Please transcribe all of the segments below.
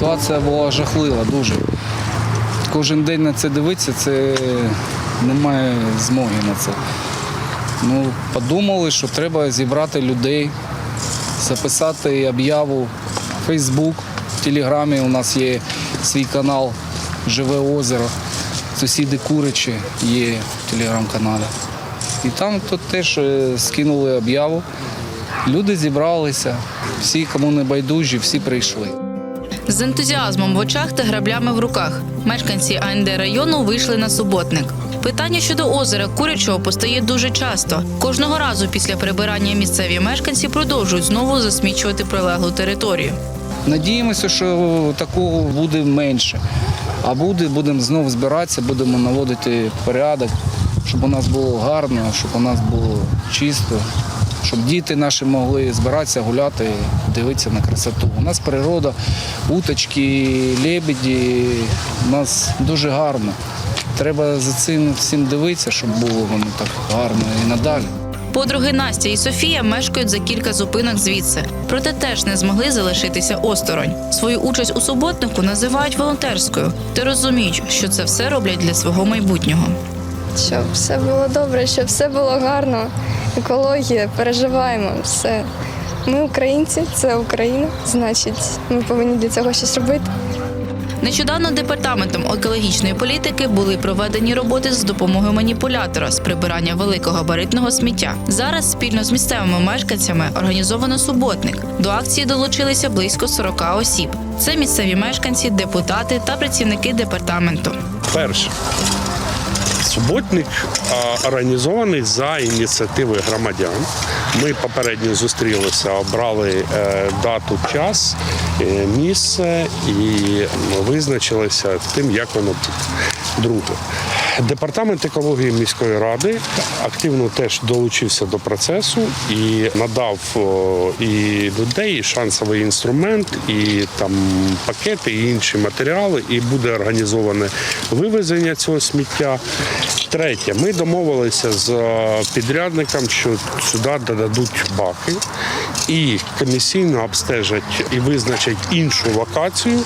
Ситуація була жахлива дуже. Кожен день на це дивитися, це немає змоги на це. Ну, подумали, що треба зібрати людей, записати об'яву в Фейсбук, в Телеграмі у нас є свій канал Живе озеро. Сусіди Куричі є в телеграм-каналі. І там тут теж е, скинули об'яву. Люди зібралися, всі, кому не байдужі, всі прийшли. З ентузіазмом в очах та граблями в руках мешканці АНД району вийшли на суботник. Питання щодо озера Курячого постає дуже часто. Кожного разу після прибирання місцеві мешканці продовжують знову засмічувати прилеглу територію. Надіємося, що такого буде менше. А буде, будемо знову збиратися, будемо наводити порядок, щоб у нас було гарно, щоб у нас було чисто, щоб діти наші могли збиратися, гуляти, дивитися на красоту. У нас природа, уточки, лебеді, у нас дуже гарно. Треба за цим всім дивитися, щоб було воно так гарно і надалі. Подруги Настя і Софія мешкають за кілька зупинок звідси, проте теж не змогли залишитися осторонь. Свою участь у суботнику називають волонтерською та розуміють, що це все роблять для свого майбутнього. щоб все було добре, щоб все було гарно. Екологія, переживаємо все. Ми українці, це Україна, значить, ми повинні для цього щось робити. Нещодавно департаментом екологічної політики були проведені роботи з допомогою маніпулятора з прибирання великогабаритного сміття. Зараз спільно з місцевими мешканцями організовано суботник. До акції долучилися близько 40 осіб. Це місцеві мешканці, депутати та працівники департаменту. Перше. Суботник організований за ініціативи громадян. Ми попередньо зустрілися, обрали е, дату, час, е, місце і визначилися тим, як воно буде. Друге. Департамент екології міської ради активно теж долучився до процесу і надав і людей, і шансовий інструмент, і там пакети, і інші матеріали, і буде організоване вивезення цього сміття. Третє, ми домовилися з е, підрядником, що сюди додадуть баки і комісійно обстежать і визначать іншу локацію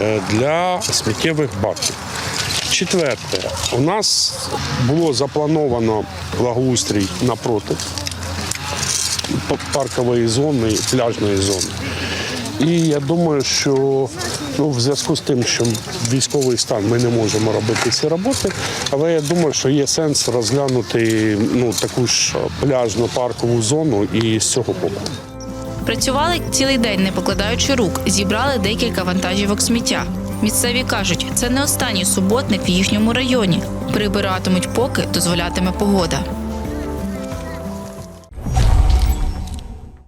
е, для сміттєвих баків. Четверте, у нас було заплановано благоустрій напроти паркової зони, пляжної зони. І я думаю, що ну, в зв'язку з тим, що військовий стан ми не можемо робити ці роботи, але я думаю, що є сенс розглянути ну, таку ж пляжну паркову зону і з цього боку. Працювали цілий день, не покладаючи рук, зібрали декілька вантажівок сміття. Місцеві кажуть, це не останній суботник в їхньому районі. Прибиратимуть, поки дозволятиме погода.